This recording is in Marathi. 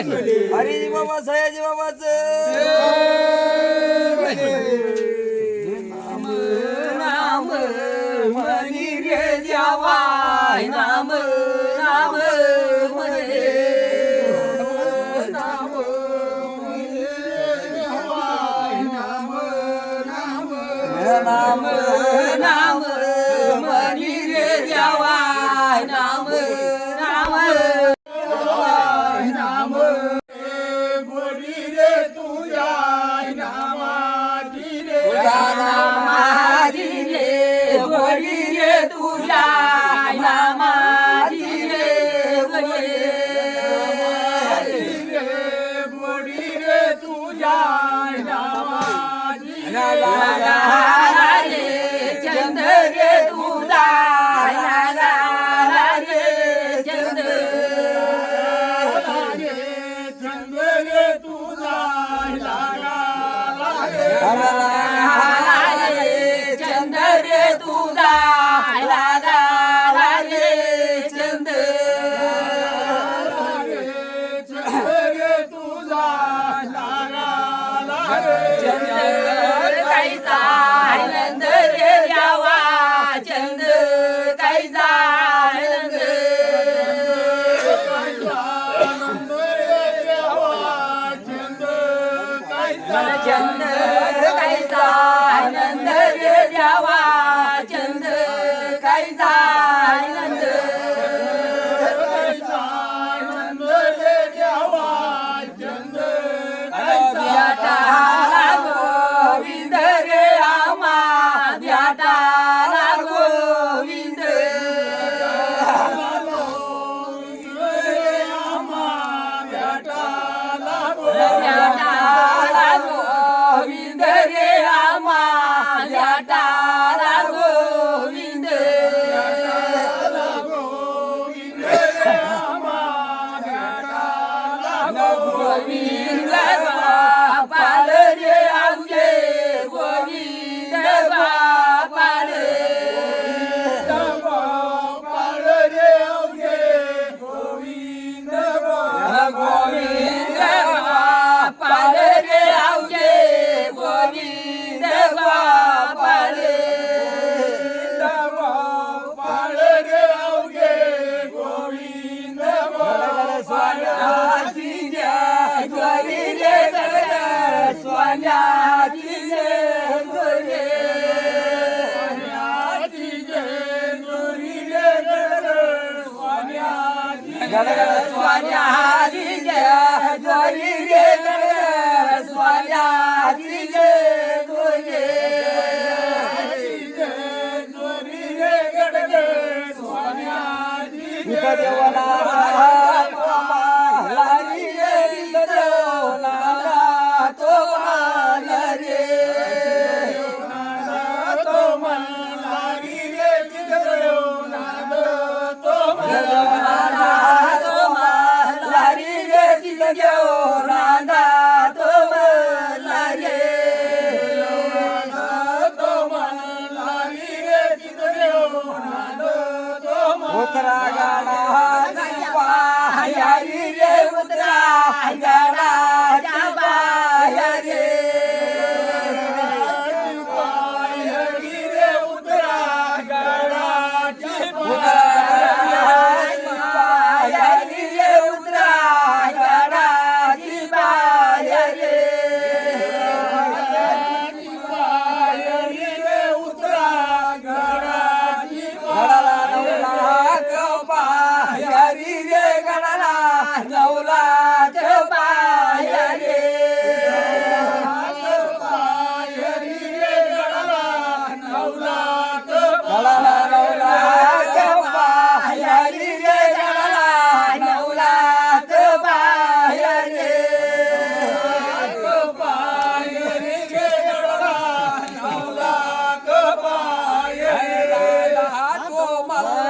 हरी बाबा सयाजी बाबाच नाम नाम मनी रे जावाय नाम नाम नाम नाम 原来真的 جل جل Hello. ভালো